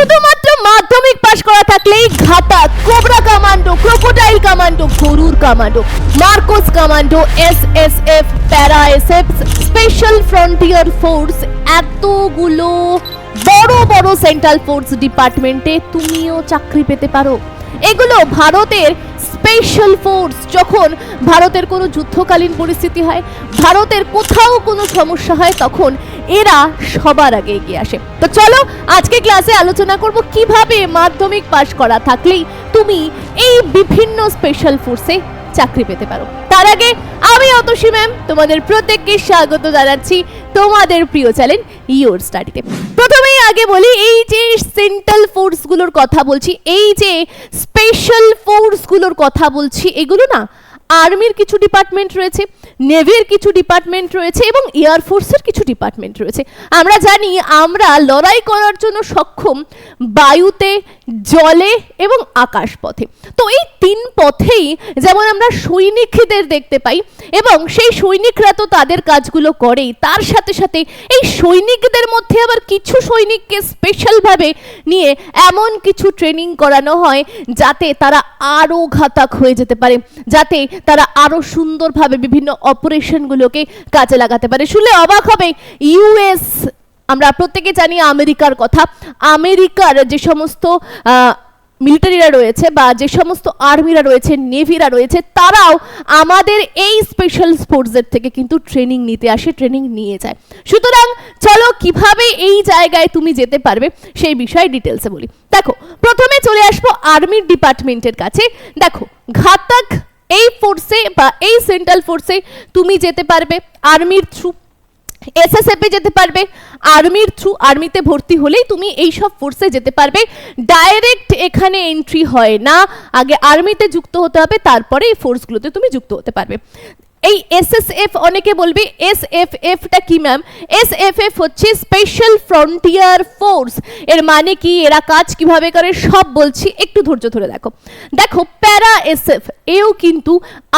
শুধুমাত্র মাধ্যমিক পাশ করা থাকলেই ঘাতা, কোবরা ক্রোকোডাইল গরুর MARCOS S S F para S F special frontier force, এতগুলো বড় বড় সেন্ট্রাল ফোর্স ডিপার্টমেন্টে তুমিও চাকরি পেতে পারো। এগুলো ভারতের স্পেশাল ফোর্স। যখন ভারতের কোনো যুদ্ধকালীন পরিস্থিতি হয়, ভারতের কোথাও কোনো সমস্যা হয়, তখন এরা সবার আগে এগিয়ে আসে। তো চলো, আজকে ক্লাসে আলোচনা করব কীভাবে মাধ্যমিক পাশ করা থাকলেই তুমি এই বিভিন্ন স্পেশাল ফোর্সে চাকরি পেতে পারো। তার আগে আমি অতসী ম্যাম তোমাদের প্রত্যেককে স্বাগত জানাচ্ছি তোমাদের প্রিয় চ্যানেল ইওর স্টাডিতে প্রথমেই আগে বলি, এই যে সেন্ট্রাল ফোর্সগুলোর কথা বলছি, এই যে স্পেশাল ফোর্সগুলোর কথা বলছি, এগুলো না আর্মির কিছু ডিপার্টমেন্ট রয়েছে, নেভির কিছু ডিপার্টমেন্ট রয়েছে এবং এয়ারফোর্সের কিছু ডিপার্টমেন্ট রয়েছে। আমরা জানি আমরা লড়াই করার জন্য সক্ষম বায়ুতে, জলে এবং আকাশপথে। তো এই তিন পথেই যেমন আমরা সৈনিকদের দেখতে পাই এবং সেই সৈনিকরা তো তাদের কাজগুলো করেই, তার সাথে সাথে এই সৈনিকদের মধ্যে আবার কিছু সৈনিককে স্পেশালভাবে নিয়ে এমন কিছু ট্রেনিং করানো হয় যাতে তারা আরও ঘাতক হয়ে যেতে পারে, যাতে তারা আরও সুন্দরভাবে বিভিন্ন অপারেশনগুলোকে কাজে লাগাতে পারে। শুনলে অবাক হবে ইউএস আমরা প্রত্যেকে জানি আমেরিকার কথা। আমেরিকার যে সমস্ত মিলিটারিরা রয়েছে বা যে সমস্ত আর্মিরা রয়েছে নেভিরা রয়েছে, তারাও আমাদের এই স্পেশাল স্পোর্টসের থেকে কিন্তু ট্রেনিং নিতে আসে ট্রেনিং নিয়ে যায়। সুতরাং চলো কীভাবে এই জায়গায় তুমি যেতে পারবে, সেই বিষয়ে ডিটেলসে বলি। দেখো, প্রথমে চলে আসব আর্মির ডিপার্টমেন্টের কাছে। দেখো, ঘাতক এই ফোর্সে বা এই সেন্ট্রাল ফোর্সে তুমি যেতে পারবে আর্মির থ্রু এসএসএফে যেতে পারবে আর্মির থ্রু আর্মিতে ভর্তি হলেই তুমি এই সব ফোর্সে যেতে পারবে। ডাইরেক্ট এখানে এন্ট্রি হয় না, আগে আর্মিতে যুক্ত হতে হবে, তারপরে এই ফোর্সগুলোতে তুমি যুক্ত হতে পারবে। এই এসএসএফ অনেকে বলবে এসএফএফটা কি ম্যাম এসএফএফ হচ্ছে স্পেশাল ফ্রন্টিয়ার ফোর্স এর মানে কি? এরা কাজ কীভাবে করে? সব বলছি। একটু ধৈর্য ধরে দেখো। দেখো প্যারা এসএফ এও কিন্তু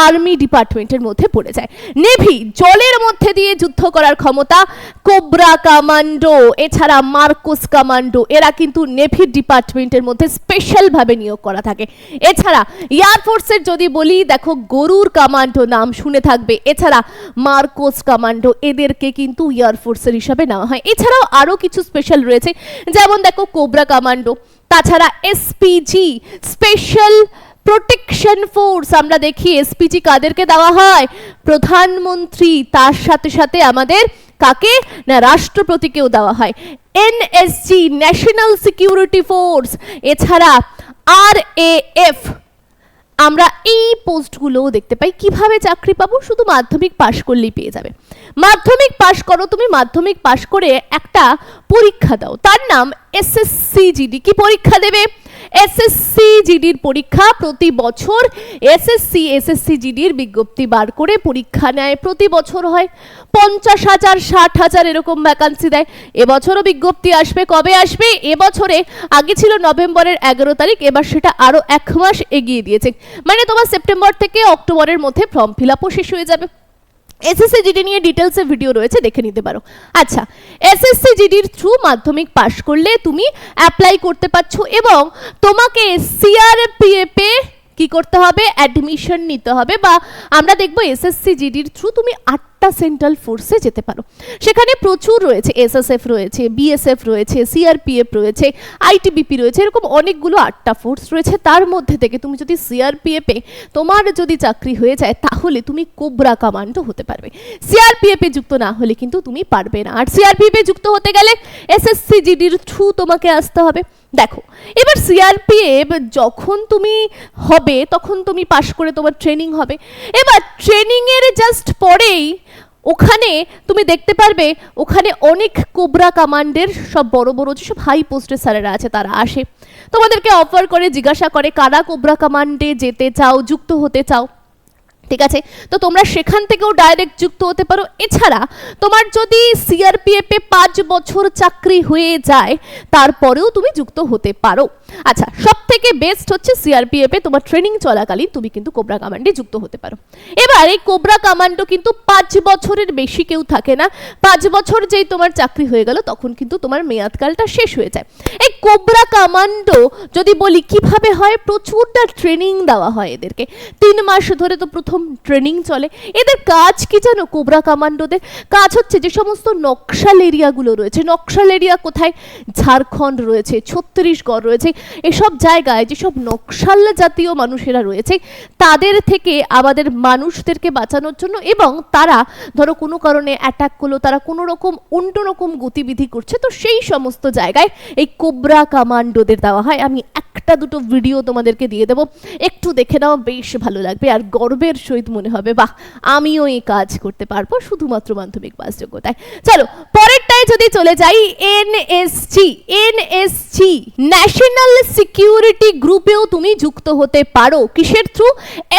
আর্মি ডিপার্টমেন্টের মধ্যে পড়ে যায়। নেভি জলের মধ্যে দিয়ে যুদ্ধ করার ক্ষমতা কোবরা কমান্ডো এছাড়া মার্কোস কমান্ডো এরা কিন্তু নেভির ডিপার্টমেন্টের মধ্যে স্পেশালভাবে নিয়োগ করা থাকে। এছাড়া এয়ারফোর্সের যদি বলি, দেখো, গরুর কমান্ডো নাম শুনে থাকবে। এছাড়া মার্কোস কমান্ডো এদেরকে কিন্তু এয়ারফোর্সের হিসাবে নেওয়া হয়। এছাড়াও আরও কিছু স্পেশাল রয়েছে। যেমন দেখো কোবরা কমান্ডো তাছাড়া এসপিজি স্পেশাল প্রোটেকশন ফোর্স আমরা দেখি এসপিজি কাদেরকে দেওয়া হয়? প্রধানমন্ত্রী, তার সাথে সাথে আমাদের কাকে? না, রাষ্ট্রপতিকেও দেওয়া হয়। এনএসজি ন্যাশনাল সিকিউরিটি ফোর্স এছাড়া আর এ এফ আমরা এই পোস্টগুলোও দেখতে পাই। কীভাবে চাকরি পাবো? শুধু মাধ্যমিক পাশ করলেই পেয়ে যাবে। মাধ্যমিক পাশ করো, তুমি মাধ্যমিক পাশ করে একটা পরীক্ষা দাও। তার নাম এসএসসি জিডি কি পরীক্ষা দেবে? এসএসসি জিডির পরীক্ষা প্রতি বছর এসএসসি এসএসসি জিডির বিজ্ঞপ্তি বার করে পরীক্ষা নেয়, প্রতি বছর হয়। পঞ্চাশ হাজার, ষাট হাজার এরকম ভ্যাকান্সি দেয়। এবছরও বিজ্ঞপ্তি আসবে, কবে আসবে? এবছরে, আগে ছিল নভেম্বরের এগারো তারিখ, এবার সেটা আরও এক মাস এগিয়ে দিয়েছে। মানে তোমার সেপ্টেম্বর থেকে অক্টোবরের মধ্যে ফর্ম ফিল আপও শেষ হয়ে যাবে। এসএসসি জিডি নিয়ে ডিটেলসে ভিডিও রয়েছে, দেখে নিতে পারো। আচ্ছা এসএসসি জিডির থ্রু মাধ্যমিক পাশ করলে তুমি অ্যাপ্লাই করতে পারছ এবং তোমাকে সিআরপিএফ কি করতে হবে? অ্যাডমিশন নিতে হবে বা আমরা দেখব এসএসসি জিডির থ্রু তুমি আটটা সেন্ট্রাল ফোর্সে যেতে পারো। সেখানে প্রচুর রয়েছে এসএসএফ রয়েছে বিএসএফ রয়েছে সিআরপিএফ রয়েছে আইটিবিপি রয়েছে, এরকম অনেকগুলো আটটা ফোর্স রয়েছে। তার মধ্যে থেকে তুমি যদি সিআরপিএফে তোমার যদি চাকরি হয়ে যায়, তাহলে তুমি কোবরা কমান্ডো হতে পারবে। সিআরপিএফে যুক্ত না হলে কিন্তু তুমি পারবে না। আর সিআরপিএফে যুক্ত হতে গেলে এসএসসি জিডির থ্রু তোমাকে আসতে হবে। দেখো, এবার সিআরপিএফ যখন তুমি হবে, তখন তুমি পাশ করে তোমার ট্রেনিং হবে। এবার ট্রেনিংয়ের জাস্ট পরেই ওখানে তুমি দেখতে পারবে, ওখানে অনেক কোবরা কমান্ডের সব বড় বড় যেসব হাই পোস্টের স্যারেরা আছে, তারা আসে। তোমাদেরকে অফার করে, জিজ্ঞাসা করে, কারা কোবরা কমান্ডে যেতে চাও, যুক্ত হতে চাও? ঠিক আছে? তো তোমরা সেখান থেকেও ডাইরেক্ট যুক্ত হতে পারো। এছাড়া তোমার যদি সিআরপিএফ পাঁচ বছর চাকরি হয়ে যায়, তারপরেও তুমি যুক্ত হতে পারো। আচ্ছা সব থেকে বেস্ট হচ্ছে সিআরপিএফ তোমার ট্রেনিং চলাকালীন তুমি কিন্তু কোবরা কামান্ডে যুক্ত হতে পারো। এবার এই কোবরা কামান্ডো কিন্তু পাঁচ বছরের বেশি কেউ থাকে না। পাঁচ বছর যেই তোমার চাকরি হয়ে গেল, তখন কিন্তু তোমার মেয়াদকালটা শেষ হয়ে যায়। এই কোবরা কামান্ডো যদি বলি কীভাবে হয়, প্রচুরটা ট্রেনিং দেওয়া হয় এদেরকে। তিন মাস ধরে তো প্রথম ট্রেনিং চলে। এদের কাজ কি জানো? কোবরা কামান্ডোদের কাজ হচ্ছে যে সমস্ত নকশাল এরিয়াগুলো রয়েছে। নকশাল এরিয়া কোথায়? ঝাড়খণ্ড রয়েছে, ছত্তিশগড় রয়েছে। এসব জায়গায় যেসব নকশাল জাতীয় মানুষেরা রয়েছে, তাদের থেকে আমাদের মানুষদেরকে বাঁচানোর জন্য এবং তারা ধরো কোনো কারণে অ্যাটাক করল, তারা কোনো রকম অন্য রকম গতিবিধি করছে, তো সেই সমস্ত জায়গায় এই কোবরা কামান্ডোদের দেওয়া হয়। আমি একটা দুটো ভিডিও তোমাদেরকে দিয়ে দেবো। একটু দেখে নাও, বেশ ভালো লাগবে। আর গর্বের সহিত মনে হবে, বাহ, আমিও এই কাজ করতে পারব, শুধুমাত্র মাধ্যমিক পাস যোগ্যতায়। চলো, পরেরটায় যদি চলে যাই এনএসজি এনএসজি ন্যাশনাল সিকিউরিটি গ্রুপেও তুমি যুক্ত হতে পারো। কিসের থ্রু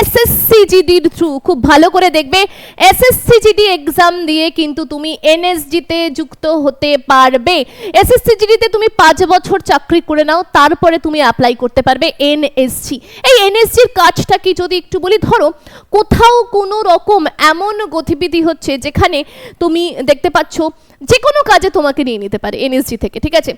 এসএসসিজিডির থ্রু খুব ভালো করে দেখবে। এসএসসিজিডি এক্সাম দিয়ে কিন্তু তুমি এনএসজিতে যুক্ত হতে পারবে। এসএসসিজিডিতে তুমি পাঁচ বছর চাকরি করে নাও, তারপরে তুমি অ্যাপ্লাই করতে পারবে এনএসজি এই এনএসজির কাজটা কি যদি একটু বলি, ধরো, কোথাও কোনো রকম এমন গতিবিধি হচ্ছে যেখানে তুমি দেখতে পাচ্ছ যে কোনো কাজে তোমাকে নিয়ে নিতে পারে এনএসজি থেকে, ঠিক আছে?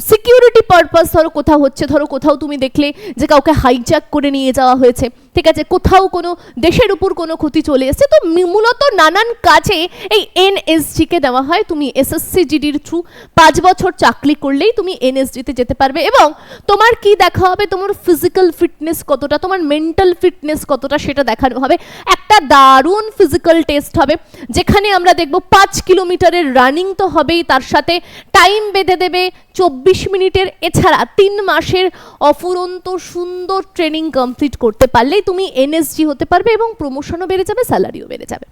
সিকিউরিটি পারপাস ধরো কোথাও হচ্ছে, ধরো কোথাও তুমি দেখলে যে কাউকে হাইজ্যাক করে নিয়ে যাওয়া হয়েছে, ঠিক আছে? কোথাও কোনো দেশের উপর কোনো ক্ষতি চলে এসেছে, তো মূলত নানান কাজে এই এনএসজিকে দেওয়া হয়। তুমি এসএসসি জিডির থ্রু পাঁচ বছর চাকরি করলেই তুমি এনএসজিতে যেতে পারবে এবং তোমার কি দেখা হবে? তোমার ফিজিক্যাল ফিটনেস কতটা, তোমার মেন্টাল ফিটনেস কতটা সেটা দেখানো হবে। একটা দারুণ ফিজিক্যাল টেস্ট হবে, যেখানে আমরা দেখব পাঁচ কিলোমিটারের রানিং তো হবেই, তার সাথে টাইম বেঁধে দেবে চব্বিশ মিনিটের, এছাড়া তিন মাসের অফুরন্ত সুন্দর ট্রেনিং কমপ্লিট করতে পারলেই তুমি এনএসজি হতে পারবে এবং প্রমোশনও বেড়ে যাবে, স্যালারিও বেড়ে যাবে।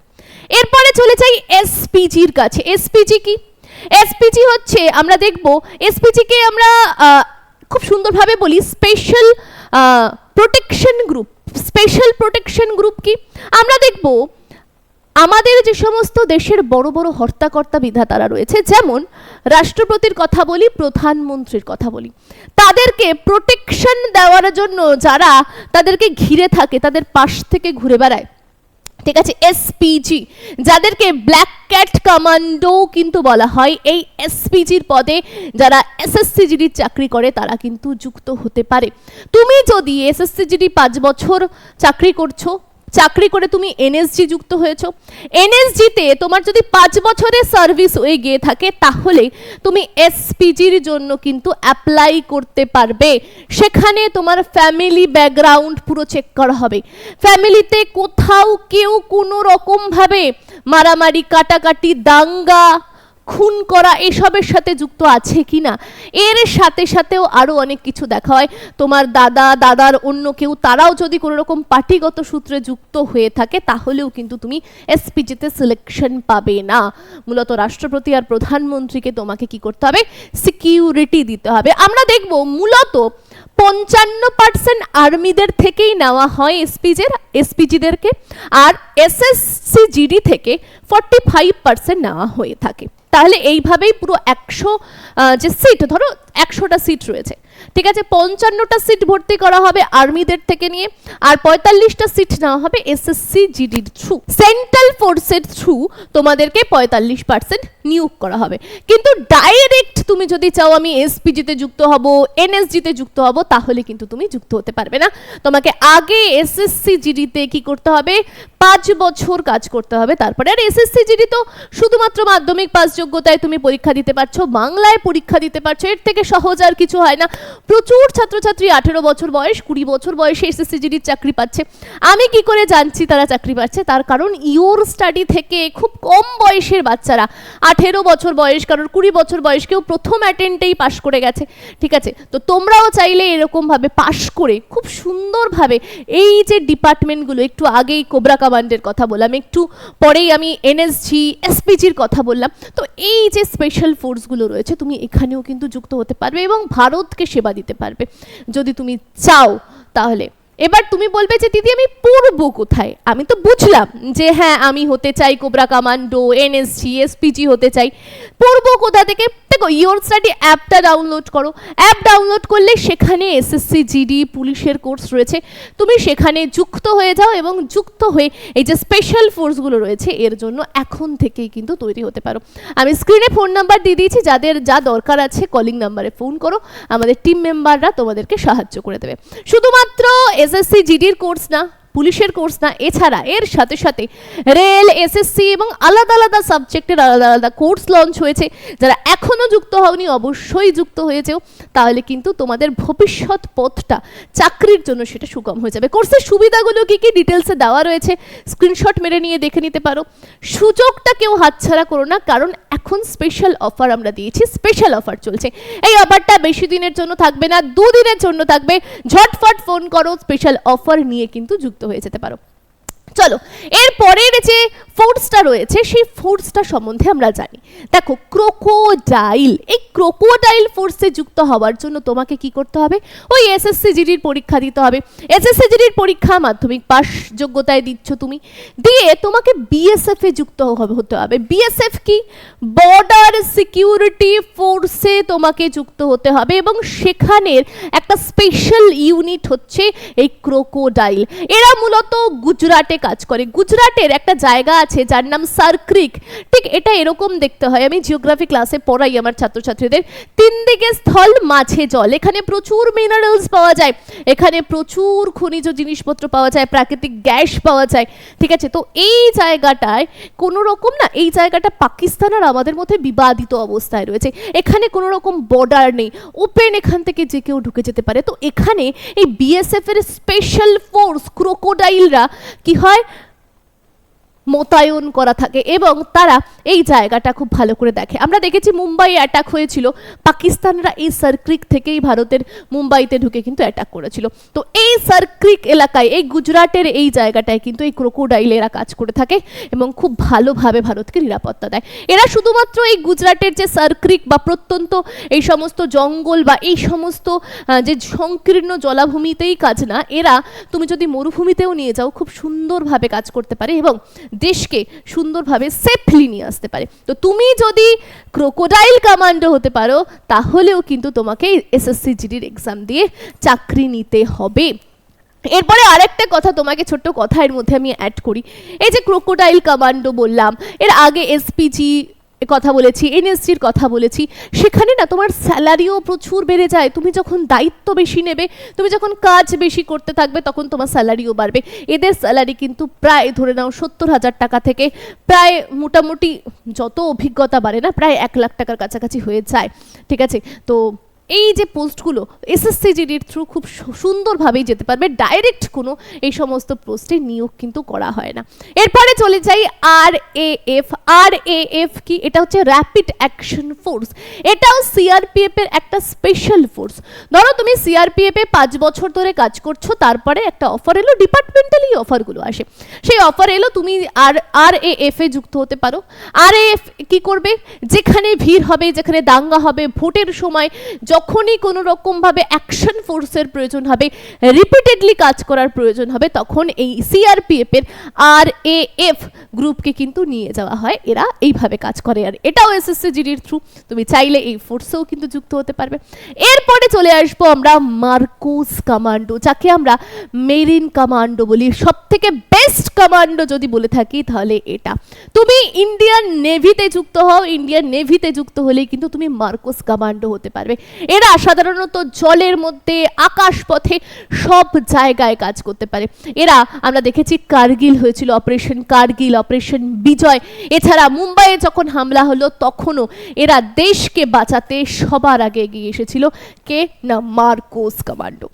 এরপরে চলে যাই এসপিজির কাছে। এসপিজি কি? এসপিজি হচ্ছে, আমরা দেখব, এসপিজিকে আমরা খুব সুন্দরভাবে বলি special protection group special protection group কি? আমরা দেখব আমাদের যে সমস্ত দেশের বড় বড় হর্তাকর্তা বিধাতারা রয়েছে, যেমন রাষ্ট্রপতির কথা বলি, প্রধানমন্ত্রীর কথা বলি, তাদেরকে প্রোটেকশন দেওয়ার জন্য যারা তাদেরকে ঘিরে থাকে, তাদের পাশ থেকে ঘুরে বেড়ায়। ঠিক আছে এসপিজি যাদেরকে ব্ল্যাক ক্যাট কমান্ডো কিন্তু বলা হয়, এই এসপিজির পদে যারা এসএসসিজিডির চাকরি করে, তারা কিন্তু যুক্ত হতে পারে। তুমি যদি এসএসসিজিডি পাঁচ বছর চাকরি করছ চাকরি করে তুমি এনএসজি যুক্ত হয়েছো। এনএসজিতে তোমার যদি পাঁচ বছরের সার্ভিস হয়ে গিয়ে থাকে, তাহলে তুমি এসপিজির জন্য কিন্তু অ্যাপ্লাই করতে পারবে। সেখানে তোমার ফ্যামিলি ব্যাকগ্রাউন্ড পুরো চেক করা হবে। ফ্যামিলিতে কোথাও কেউ কোনো রকমভাবে মারামারি, কাটাকাটি, দাঙ্গা খুন করা এসবের সাথে যুক্ত আছে কি না এর সাথে সাথেও আরও অনেক কিছু দেখা হয়। তোমার দাদা, দাদার অন্য কেউ, তারাও যদি কোনো রকম পার্টিগত সূত্রে যুক্ত হয়ে থাকে, তাহলেও কিন্তু তুমি এসপিজিতে সিলেকশন পাবে না। মূলত রাষ্ট্রপতি আর প্রধানমন্ত্রীকে তোমাকে কি করতে হবে? সিকিউরিটি দিতে হবে। আমরা দেখব, মূলত পঞ্চান্ন পার্সেন্ট আর্মিদের থেকেই নেওয়া হয় এসপিজের এসপিজিদেরকে আর এসএসসি জিডি থেকে ফর্টি ফাইভ পার্সেন্ট নেওয়া হয়ে থাকে। তাহলে এইভাবেই পুরো একশো যে সিট ধরো একশোটা সিট রয়েছে। ঠিক আছে, পঞ্চান্নটা সিট ভর্তি করা হবে আর্মিদের থেকে নিয়ে, আর পঁয়তাল্লিশটা সিট নেওয়া হবে এসএসসি জিডির থ্রু সেন্ট্রাল ফোর্সের থ্রু তোমাদেরকে পঁয়তাল্লিশ পার্সেন্ট নিয়োগ করা হবে। কিন্তু ডাইরেক্ট তুমি যদি চাও আমি এসপিজিতে যুক্ত হব এনএসজিতে যুক্ত হব, তাহলে কিন্তু তুমি যুক্ত হতে পারবে না। তোমাকে আগে এসএসসি জিডিতে কি করতে হবে? পাঁচ বছর কাজ করতে হবে, তারপরে আর এসএসসি জিডি তো শুধুমাত্র মাধ্যমিক পাস যোগ্যতায় তুমি পরীক্ষা দিতে পারছ, বাংলায় পরীক্ষা দিতে পারছ, এর থেকে সহজ আর কিছু হয় না। প্রচুর ছাত্রছাত্রী আঠেরো বছর বয়স, কুড়ি বছর বয়সে এসএসসি জিডির চাকরি পাচ্ছে। আমি কি করে জানছি তারা চাকরি পাচ্ছে? তার কারণ ইওর স্টাডি থেকে খুব কম বয়সের বাচ্চারা, আঠেরো বছর বয়স কারোর কুড়ি বছর বয়স কেউ প্রথম অ্যাটেন্ডেই পাশ করে গেছে। ঠিক আছে? তো তোমরাও চাইলে এরকমভাবে পাশ করে, খুব সুন্দরভাবে এই যে ডিপার্টমেন্টগুলো, একটু আগেই কোবরা কামান্ডের কথা বললাম, একটু পরেই আমি এনএসজি, এসপিজির কথা বললাম। তো এই যে স্পেশাল ফোর্সগুলো রয়েছে, তুমি এখানেও কিন্তু যুক্ত হতে পারবে এবং ভারতকে সেবা দিতে পারবে। যদি তুমি চাও তাহলে এবার তুমি বলবে যে, দিদি, আমি পড়ব কোথায়? আমি তো বুঝলাম যে হ্যাঁ আমি হতে চাই কোবরা কমান্ডো, এনএসজি, এসপিজি হতে চাই। পড়ব কোথা থেকে? দেখো ইয়োর স্টাডি অ্যাপটা ডাউনলোড করো। অ্যাপ ডাউনলোড করলে সেখানে এসএসসি জিডি পুলিশের কোর্স রয়েছে। তুমি সেখানে যুক্ত হয়ে যাও এবং যুক্ত হয়ে এই যে স্পেশাল ফোর্সগুলো রয়েছে, এর জন্য এখন থেকেই কিন্তু তৈরি হতে পারো। আমি স্ক্রিনে ফোন নাম্বার দিয়ে দিয়েছি, যাদের যা দরকার আছে কলিং নাম্বারে ফোন করো। আমাদের টিম মেম্বাররা তোমাদেরকে সাহায্য করে দেবে। শুধুমাত্র এসএসসি জিডির কোর্স না পুলিশের কোর্স না, এছাড়া এর সাথে সাথে রেল এসএসসি এবং আলাদা আলাদা সাবজেক্টের আলাদা আলাদা কোর্স লঞ্চ হয়েছে। যারা এখনও যুক্ত হওনি, অবশ্যই যুক্ত হয়েছেও। তাহলে কিন্তু তোমাদের ভবিষ্যৎ পথটা, চাকরির জন্য সেটা সুগম হয়ে যাবে। কোর্সের সুবিধাগুলো কী কী? ডিটেলসে দেওয়া রয়েছে। স্ক্রিনশট মেরে নিয়ে দেখে নিতে পারো। সুযোগটা কেউ হাতছাড়া করো না, কারণ এখন স্পেশাল অফার আমরা দিয়েছি। স্পেশাল অফার চলছে। এই অফারটা বেশি দিনের জন্য থাকবে না, দুদিনের জন্য থাকবে। ঝটফট ফোন করো স্পেশাল অফার নিয়ে কিন্তু যুক্ত হয়ে যেতে পারো। চলো এর পরের যে ফোর্সটা রয়েছে, সেই ফোর্সটা সম্বন্ধে আমরা জানি। দেখো ক্রোকোডাইল এই ক্রোকোডাইল ফোর্সে যুক্ত হওয়ার জন্য তোমাকে কি করতে হবে? ওই এসএসসি জিডির পরীক্ষা দিতে হবে। এসএসসি জিডির পরীক্ষা মাধ্যমিক পাস যোগ্যতায় দিচ্ছ তুমি। দিয়ে তোমাকে বিএসএফ এ যুক্ত হতে হবে। বিএসএফ কি? বর্ডার সিকিউরিটি ফোর্সে তোমাকে যুক্ত হতে হবে এবং সেখানের একটা স্পেশাল ইউনিট হচ্ছে এই ক্রোকোডাইল এরা মূলত গুজরাটে কাজ করে। গুজরাটের একটা জায়গা আছে, যার নাম সার্ক্রিক ঠিক এটা এরকম দেখতে হয়। আমি জিওগ্রাফি ক্লাসে পড়াই আমার ছাত্রছাত্রীদের। তিন দিকে স্থল, মাঝে জল। এখানে প্রচুর মিনারেলস পাওয়া যায়। এখানে প্রচুর খনিজ জিনিসপত্র পাওয়া যায়, প্রাকৃতিক গ্যাস পাওয়া যায়। ঠিক আছে? তো এই জায়গাটায় কোনো রকম না, এই জায়গাটা পাকিস্তান আর আমাদের মধ্যে বিবাদিত অবস্থায় রয়েছে। এখানে কোনো রকম বর্ডার নেই। ওপেন এখান থেকে যে কেউ ঢুকে যেতে পারে। তো এখানে এই বিএসএফ এর স্পেশাল ফোর্স ক্রোকোডাইলরা কি হয়? মোতায়েন করা থাকে এবং তারা এই জায়গাটা খুব ভালো করে দেখে। আমরা দেখেছি মুম্বাই অ্যাটাক হয়েছিল। পাকিস্তানরা এই সার্ক্রিক থেকেই ভারতের মুম্বাইতে ঢুকে কিন্তু অ্যাটাক করেছিল। তো এই সার্ক্রিক এলাকায়, এই গুজরাটের এই জায়গাটায় কিন্তু এই ক্রোকোডাইলেরা কাজ করে থাকে এবং খুব ভালোভাবে ভারতকে নিরাপত্তা দেয়। এরা শুধুমাত্র এই গুজরাটের যে সার্ক্রিক বা প্রত্যন্ত এই সমস্ত জঙ্গল বা এই সমস্ত যে সংকীর্ণ জলাভূমিতেই কাজ না, এরা তুমি যদি মরুভূমিতেও নিয়ে যাও, খুব সুন্দরভাবে কাজ করতে পারে এবং দেশকে সুন্দরভাবে সেফলি নিয়ে আসতে পারে। তো তুমি যদি ক্রোকোডাইল কমান্ডো হতে পারো, তাহলেও কিন্তু তোমাকে এসএসসি জিডির এক্সাম দিয়ে চাকরি নিতে হবে। এরপরে আরেকটা কথা, তোমাকে ছোট্ট কথা এর মধ্যে আমি অ্যাড করি। এই যে ক্রোকোডাইল কমান্ডো বললাম, এর আগে এসপিজি কথা বলেছি এনএসজির কথা বলেছি, সেখানে না তোমার স্যালারিও প্রচুর বেড়ে যায়। তুমি যখন দায়িত্ব বেশি নেবে, তুমি যখন কাজ বেশি করতে থাকবে, তখন তোমার স্যালারিও বাড়বে। এদের স্যালারি কিন্তু প্রায় ধরে নাও সত্তর হাজার টাকা থেকে প্রায় মোটামুটি যত অভিজ্ঞতা বাড়ে না, প্রায় এক লাখ টাকার কাছাকাছি হয়ে যায়। ঠিক আছে? তো এই যে পোস্টগুলো, এসএসসি জিডির থ্রু খুব সুন্দরভাবেই যেতে পারবে। ডাইরেক্ট কোনো এই সমস্ত পোস্টে নিয়োগ কিন্তু করা হয় না। এরপরে চলে যাই আর A F R A F কি? এটা হচ্ছে র্যাপিড অ্যাকশন ফোর্স এটাও সিআরপিএফ এর একটা স্পেশাল ফোর্স ধরো তুমি সিআরপিএফ এ পাঁচ বছর ধরে কাজ করছ, তারপরে একটা অফার এলো ডিপার্টমেন্টালি অফারগুলো আসে। সেই অফার এলো, তুমি আর আর এ এফ এ যুক্ত হতে পারো। আর এ এফ কি করবে? যেখানে ভিড় হবে, যেখানে দাঙ্গা হবে, ভোটের সময় যখনই কোনো রকমভাবে অ্যাকশন ফোর্সের প্রয়োজন হবে রিপিটেডলি কাজ করার প্রয়োজন হবে, তখন এই সিআরপিএফ এর আর এ এফ গ্রুপকে কিন্তু নিয়ে যাওয়া হয়। এরা এইভাবে কাজ করে। আর এটাও এসএসসি জিডির থ্রু তুমি চাইলে এই ফোর্সেও কিন্তু যুক্ত হতে পারবে। এরপরে চলে আসব আমরা মার্কোস কমান্ডো, যাকে আমরা মেরিন কমান্ডো বলি। সব থেকে বেস্ট কমান্ডো যদি বলে থাকি, তাহলে এটা। তুমি ইন্ডিয়ান নেভিতে যুক্ত হও। ইন্ডিয়ান নেভিতে যুক্ত হলেই কিন্তু তুমি মার্কোস কমান্ডো হতে পারবে। এরা সাধারণত জলের মধ্যে আকাশ পথে সব জায়গায় কাজ করতে পারে। এরা, আমরা দেখেছি, কার্গিল হয়েছিল অপারেশন কার্গিল, অপারেশন বিজয়। এছাড়া মুম্বাইয়ে যখন হামলা হলো, তখনও এরা দেশকে বাঁচাতে সবার আগে এগিয়ে এসেছিল কে? না, মার্কোস কমান্ডো।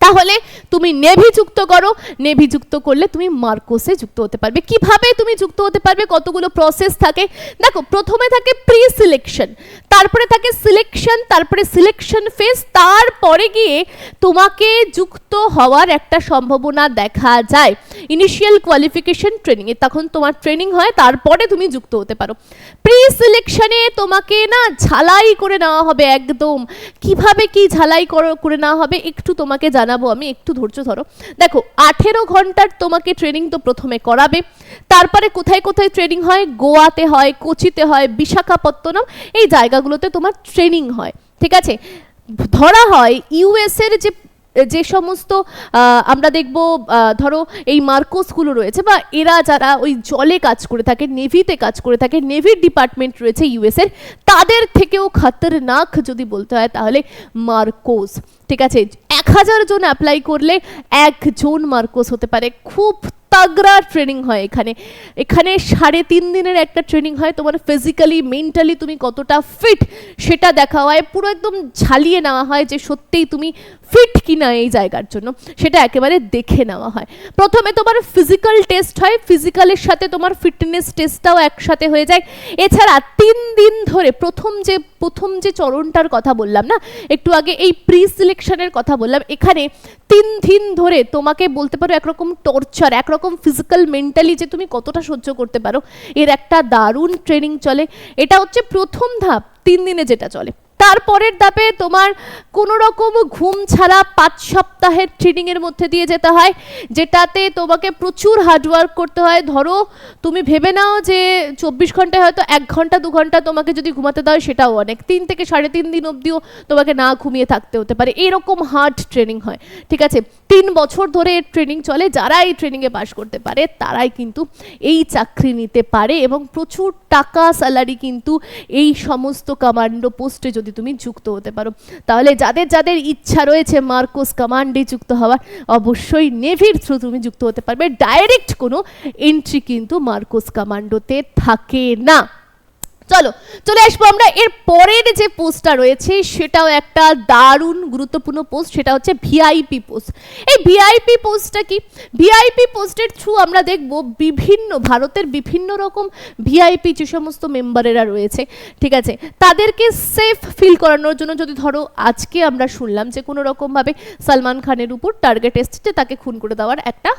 তাহলে তুমি নেভি যুক্ত করো। নেভি যুক্ত করলে তুমি মার্কোসে যুক্ত হতে পারবে। কীভাবে তুমি যুক্ত হতে পারবে? কতগুলো প্রসেস থাকে? দেখো, প্রথমে থাকে প্রি সিলেকশন তারপরে থাকে সিলেকশন তারপরে সিলেকশন ফেজ তারপরে গিয়ে তোমাকে যুক্ত হওয়ার একটা সম্ভাবনা দেখা যায়। ইনিশিয়াল কোয়ালিফিকেশন ট্রেনিং এ তখন তোমার ট্রেনিং হয়, তারপরে তুমি যুক্ত হতে পারো। প্রি সিলেকশনে তোমাকে না ঝালাই করে নেওয়া হবে একদম। কীভাবে কি ঝালাই করে নেওয়া হবে একটু তোমাকে জানা জানাব, আমি একটু ধৈর্য ধরো। দেখো, আঠেরো ঘণ্টার তোমাকে ট্রেনিং তো প্রথমে করাবে। তারপরে কোথায় কোথায় ট্রেনিং হয়? গোয়াতে হয়, কোচিতে হয়, বিশাখাপত্তনম, এই জায়গাগুলোতে তোমার ট্রেনিং হয়। ঠিক আছে? ধরা হয় ইউএস এর যে যে সমস্ত আমরা দেখব ধরো এই মার্কোসগুলো রয়েছে বা এরা যারা ওই জলে কাজ করে থাকে, নেভিতে কাজ করে থাকে নেভির ডিপার্টমেন্ট রয়েছে ইউএসের তাদের থেকেও খাতরনাক যদি বলতে হয় তাহলে মার্কোস। ঠিক আছে? এক হাজার জন অ্যাপ্লাই করলে একজন মার্কোস হতে পারে। খুব তাগড়া ট্রেনিং হয় এখানে। এখানে সাড়ে তিন দিনের একটা ট্রেনিং হয়, তোমার ফিজিক্যালি মেন্টালি তুমি কতটা ফিট সেটা দেখা হয় পুরো একদম ঝালিয়ে নেওয়া হয় যে সত্যিই তুমি ফিট কিনা এই জায়গার জন্য। সেটা একেবারে দেখে নেওয়া হয়। প্রথমে তোমার ফিজিক্যাল টেস্ট হয় ফিজিক্যালের সাথে তোমার ফিটনেস টেস্টটাও একসাথে হয়ে যায়। এছাড়া তিন দিন ধরে প্রথম যে প্রথম যে চরণটার কথা বললাম না, একটু আগে এই প্রি সিলেকশনের কথা বললাম, এখানে তিন দিন ধরে তোমাকে বলতে পারো একরকম টর্চার একরকম ফিজিক্যাল মেন্টালি যে তুমি কতটা সহ্য করতে পারো, এর একটা দারুণ ট্রেনিং চলে। এটা হচ্ছে প্রথম ধাপ, তিন দিনে যেটা চলে। তারপরের ধাপে তোমার কোনো রকম ঘুম ছাড়া পাঁচ সপ্তাহের ট্রেনিংয়ের মধ্যে দিয়ে যেতে হয়, যেটাতে তোমাকে প্রচুর হার্ডওয়ার্ক করতে হয়। ধরো, তুমি ভেবে নাও যে চব্বিশ ঘন্টায় হয়তো এক ঘণ্টা, দু ঘণ্টা তোমাকে যদি ঘুমাতে দাও, সেটাও অনেক। তিন থেকে সাড়ে তিন দিন অবধিও তোমাকে না ঘুমিয়ে থাকতে হতে পারে। এরকম হার্ড ট্রেনিং হয়, ঠিক আছে? তিন বছর ধরে এর ট্রেনিং চলে, যারা এই ট্রেনিংয়ে পাশ করতে পারে, তারাই কিন্তু এই চাকরি নিতে পারে এবং প্রচুর টাকা স্যালারি কিন্তু এই সমস্ত কমান্ডো পোস্টে যদি তুমি যুক্ত হতে পারো। তাহলে যাদের যাদের ইচ্ছা রয়েছে মার্কোস কমান্ডে যুক্ত হওয়ার, অবশ্যই নেভির থ্রু তুমি যুক্ত হতে পারবে। ডাইরেক্ট কোনো এন্ট্রি কিন্তু মার্কোস কমান্ডোতে থাকে না। চলো, চলে আসব আমরা। এর পরের যে পোস্টটা রয়েছে, সেটাও একটা দারুণ গুরুত্বপূর্ণ পোস্ট সেটা হচ্ছে ভিআইপি পোস্ট এই ভিআইপি পোস্টটা কি? ভিআইপি পোস্টের থ্রু আমরা দেখব বিভিন্ন, ভারতের বিভিন্ন রকম ভিআইপি যে সমস্ত মেম্বারেরা রয়েছে, ঠিক আছে? তাদেরকে সেফ ফিল করানোর জন্য যদি ধরো, আজকে আমরা শুনলাম যে কোনো রকমভাবে সালমান খানের উপর টার্গেট এসছে তাকে খুন করে দেওয়ার একটা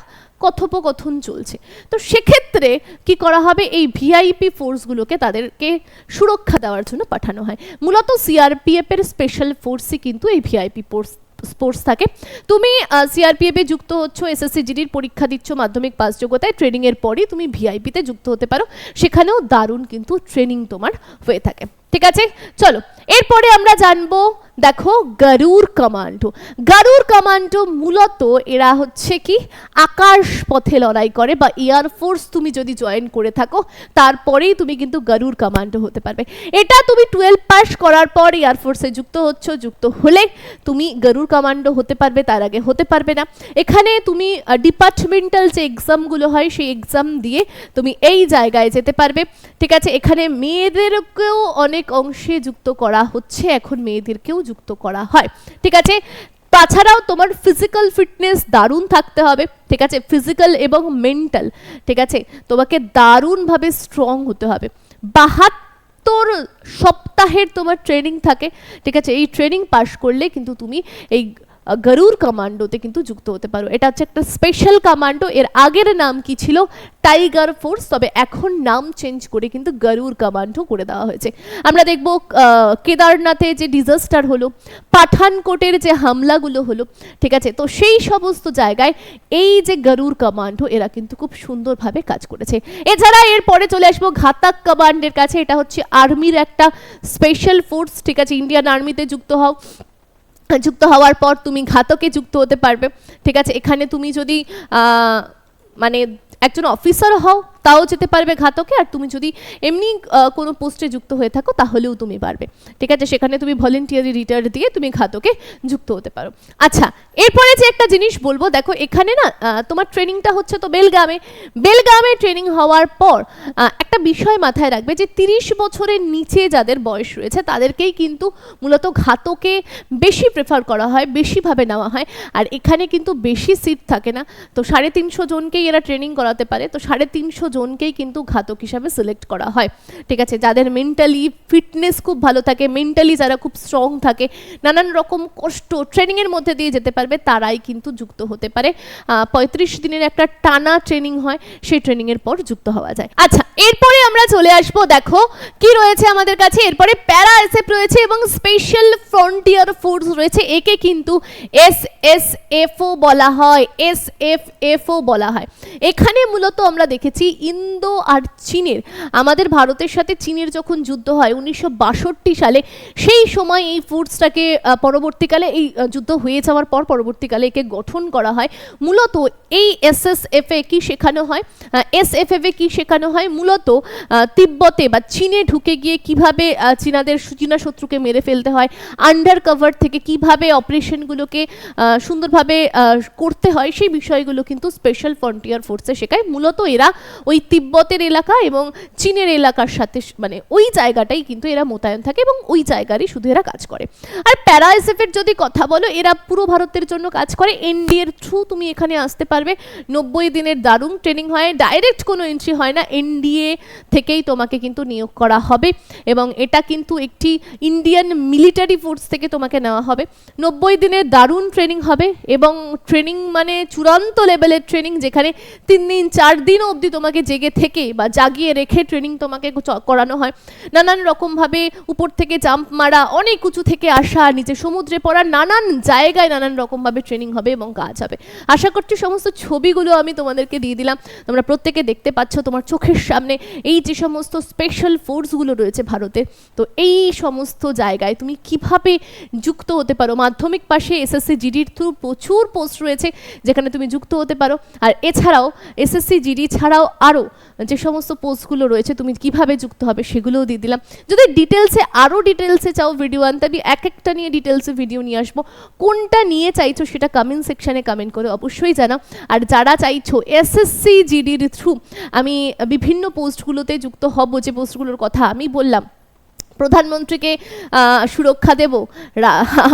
কথোপকথন চলছে। তো সেক্ষেত্রে কি করা হবে? এই ভিআইপি ফোর্সগুলোকে তাদেরকে সুরক্ষা দেওয়ার জন্য পাঠানো হয়। মূলত সিআরপিএফ এর স্পেশাল ফোর্সই কিন্তু এই ভিআইপি ফোর্স স্পোর্টস থাকে। তুমি সিআরপিএফে যুক্ত হচ্ছ এসএসসি জিডির পরীক্ষা দিচ্ছ, মাধ্যমিক পাস যোগ্যতায় ট্রেনিংয়ের পরই তুমি ভিআইপিতে যুক্ত হতে পারো। সেখানেও দারুণ কিন্তু ট্রেনিং তোমার হয়ে থাকে। ঠিক আছে? চলো, এরপরে আমরা জানব, দেখো, গরুর কমান্ডো গরুর কমান্ডো মূলত এরা হচ্ছে কি? আকাশ পথে লড়াই করে বা এয়ারফোর্স তুমি যদি জয়েন করে থাকো, তারপরেই তুমি কিন্তু গরুর কমান্ডো হতে পারবে। এটা তুমি টুয়েলভ পাস করার পর এয়ারফোর্সে যুক্ত হচ্ছ, যুক্ত হলে তুমি গরুর কমান্ডো হতে পারবে, তার আগে হতে পারবে না। এখানে তুমি ডিপার্টমেন্টাল যে এক্সামগুলো হয়, সেই এক্সাম দিয়ে তুমি এই জায়গায় যেতে পারবে। ঠিক আছে? এখানে মেয়েদেরকেও অনেক অংশে যুক্ত করা হচ্ছে, এখন মেয়েদেরকেও যুক্ত করা হয়। ঠিক আছে? তাছাড়াও তোমার ফিজিক্যাল ফিটনেস দারুণ থাকতে হবে, ঠিক আছে? ফিজিক্যাল এবং মেন্টাল ঠিক আছে? তোমাকে দারুণভাবে স্ট্রং হতে হবে। বাহাত্তর সপ্তাহের তোমার ট্রেনিং থাকে, ঠিক আছে? এই ট্রেনিং পাস করলে কিন্তু তুমি এই গরুর কমান্ডোতে কিন্তু যুক্ত হতে পারো। এটা হচ্ছে একটা স্পেশাল কমান্ডো। এর আগের নাম কি ছিল? টাইগার ফোর্স তবে এখন নাম চেঞ্জ করে কিন্তু গরুর কমান্ডো করে দেওয়া হয়েছে। আমরা দেখব কেদারনাথে যে ডিজাস্টার হলো, পাঠানকোটের যে হামলাগুলো হলো, ঠিক আছে? তো সেই সমস্ত জায়গায় এই যে গরুর কমান্ডো, এরা কিন্তু খুব সুন্দরভাবে কাজ করেছে। এছাড়া এরপরে চলে আসব ঘাতাক কমান্ডের কাছে। এটা হচ্ছে আর্মির একটা স্পেশাল ফোর্স ঠিক আছে? ইন্ডিয়ান আর্মিতে যুক্ত হও। যুক্ত হওয়ার পর তুমি ঘাতকে যুক্ত হতে পারবে। ঠিক আছে? এখানে তুমি যদি মানে একজন অফিসার হও তাও যেতে পারবে ঘাতকে, আর তুমি যদি এমনি কোনো পোস্টে যুক্ত হয়ে থাকো, তাহলেও তুমি পারবে। ঠিক আছে? সেখানে তুমি ভলেন্টিয়ারি রিটায়ার দিয়ে তুমি ঘাতকে যুক্ত হতে পারো। আচ্ছা এরপরে যে একটা জিনিস বলব, দেখো এখানে না তোমার ট্রেনিংটা হচ্ছে তো বেলগামে। বেলগামে ট্রেনিং হওয়ার পর একটা বিষয় মাথায় রাখবে যে তিরিশ বছরের নিচে যাদের বয়স রয়েছে, তাদেরকেই কিন্তু মূলত ঘাতকে বেশি প্রেফার করা হয়, বেশিভাবে নেওয়া হয়। আর এখানে কিন্তু বেশি সিট থাকে না। তো সাড়ে তিনশো জনকেই এরা ট্রেনিং করাতে পারে। তো সাড়ে তিনশো জনকেই কিন্তু ঘাতক হিসাবে সিলেক্ট করা হয়। ঠিক আছে? যাদের মেন্টালি ফিটনেস খুব ভালো থাকে মেন্টালি যারা খুব স্ট্রং থাকে, নানান রকম কষ্ট ট্রেনিংয়ের মধ্যে দিয়ে যেতে পারবে, তারাই কিন্তু যুক্ত হতে পারে। পঁয়ত্রিশ দিনের একটা টানা ট্রেনিং হয়, সেই ট্রেনিংয়ের পর যুক্ত হওয়া যায়। আচ্ছা এরপরে আমরা চলে আসব, দেখো, কি রয়েছে আমাদের কাছে? এরপরে প্যারা এসএফ রয়েছে এবং স্পেশাল ফ্রন্টিয়ার ফোর্স রয়েছে, একে কিন্তু এস এস এফও বলা হয় এস এফ এফও বলা হয়। এখানে মূলত আমরা দেখেছি ইন্দো আর চীনের। আমাদের ভারতের সাথে চীনের যখন যুদ্ধ হয় উনিশশো বাষট্টি সালে, সেই সময় এই ফোর্সটাকে পরবর্তীকালে এই যুদ্ধ হয়ে যাওয়ার পর পরবর্তীকালে একে গঠন করা হয়। মূলত এই এস এস এফ এ কি শেখানো হয়? এস এফ এফ এ কি শেখানো হয়? মূলত তিব্বতে বা চীনে ঢুকে গিয়ে কীভাবে চীনাদের চীনা শত্রুকে মেরে ফেলতে হয়? আন্ডার কভার থেকে কীভাবে অপারেশনগুলোকে সুন্দরভাবে করতে হয়? সেই বিষয়গুলো কিন্তু স্পেশাল ফ্রন্টিয়ার ফোর্সে শেখায়। মূলত এরা ওই তিব্বতের এলাকা এবং চীনের এলাকার সাথে মানে ওই জায়গাটাই কিন্তু এরা মোতায়েন থাকে এবং ওই জায়গারই শুধু এরা কাজ করে। আর প্যারা এর যদি কথা বলো, এরা পুরো ভারতের জন্য কাজ করে। এনডিএর থ্রু তুমি এখানে আসতে পারবে। নব্বই দিনের দারুণ ট্রেনিং হয় ডাইরেক্ট কোনো এন্ট্রি হয় না। এনডিএ থেকেই তোমাকে কিন্তু নিয়োগ করা হবে এবং এটা কিন্তু একটি ইন্ডিয়ান মিলিটারি ফোর্স থেকে তোমাকে নেওয়া হবে। নব্বই দিনের দারুণ ট্রেনিং হবে এবং ট্রেনিং মানে চূড়ান্ত লেভেলের ট্রেনিং যেখানে তিন দিন, চার দিন অবধি তোমাকে জেগে থেকে বা জাগিয়ে রেখে ট্রেনিং তোমাকে করানো হয়। নানান রকমভাবে উপর থেকে জাম্প মারা, অনেক উঁচু থেকে আসা নিচে সমুদ্রে পড়া, নানান জায়গায় নানান রকমভাবে ট্রেনিং হবে এবং কাজ হবে। আশা করছি সমস্ত ছবিগুলো আমি তোমাদেরকে দিয়ে দিলাম। তোমরা প্রত্যেকে দেখতে পাচ্ছ তোমার চোখের সামনে এই যে সমস্ত স্পেশাল ফোর্সগুলো রয়েছে ভারতে। তো এই সমস্ত জায়গায় তুমি কীভাবে যুক্ত হতে পারো? মাধ্যমিক পাশে এসএসসি জিডির থ্রু প্রচুর পোস্ট রয়েছে, যেখানে তুমি যুক্ত হতে পারো। আর এছাড়াও এসএসসি জিডি ছাড়াও আরও যে সমস্ত পোস্টগুলো রয়েছে, তুমি কীভাবে যুক্ত হবে সেগুলোও দিয়ে দিলাম। যদি ডিটেলসে আরও ডিটেলসে চাও ভিডিও আনতে, আমি এক একটা নিয়ে ডিটেলসে ভিডিও নিয়ে আসব। কোনটা নিয়ে চাইছো সেটা কমেন্ট সেকশানে কমেন্ট করে অবশ্যই জানাও। আর যারা চাইছো এসএসসি জিডির থ্রু আমি বিভিন্ন পোস্টগুলোতে যুক্ত হব, যে পোস্টগুলোর কথা আমি বললাম প্রধানমন্ত্রীকে সুরক্ষা দেব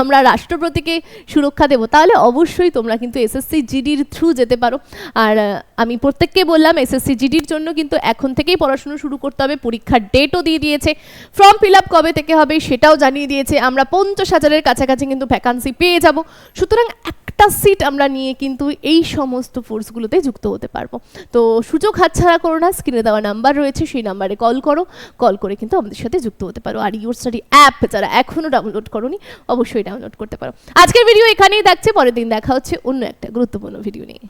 আমরা রাষ্ট্রপতিকে সুরক্ষা দেব, তাহলে অবশ্যই তোমরা কিন্তু এসএসসি জিডির থ্রু যেতে পারো। আর আমি প্রত্যেককে বললাম, এসএসসি জিডির জন্য কিন্তু এখন থেকেই পড়াশুনো শুরু করতে হবে, পরীক্ষার ডেটও দিয়ে দিয়েছে। ফর্ম ফিল আপ কবে থেকে হবে সেটাও জানিয়ে দিয়েছে। আমরা পঞ্চাশ হাজারের কাছাকাছি কিন্তু ভ্যাকান্সি পেয়ে যাব। সুতরাং একটা সিট আমরা নিয়ে কিন্তু এই সমস্ত ফোর্সগুলোতে যুক্ত হতে পারব। তো সুযোগ হাতছাড়া করো না স্ক্রিনে দেওয়া নাম্বার রয়েছে, সেই নাম্বারে কল করো। কল করে কিন্তু আমাদের সাথে যুক্ত হতে পারো। আর ইউর স্টাডি অ্যাপ যারা এখনও ডাউনলোড করোনি, অবশ্যই ডাউনলোড করতে পারো। আজকের ভিডিও এখানেই দেখছে পরের দিন দেখা হচ্ছে অন্য একটা গুরুত্বপূর্ণ ভিডিও নিয়ে।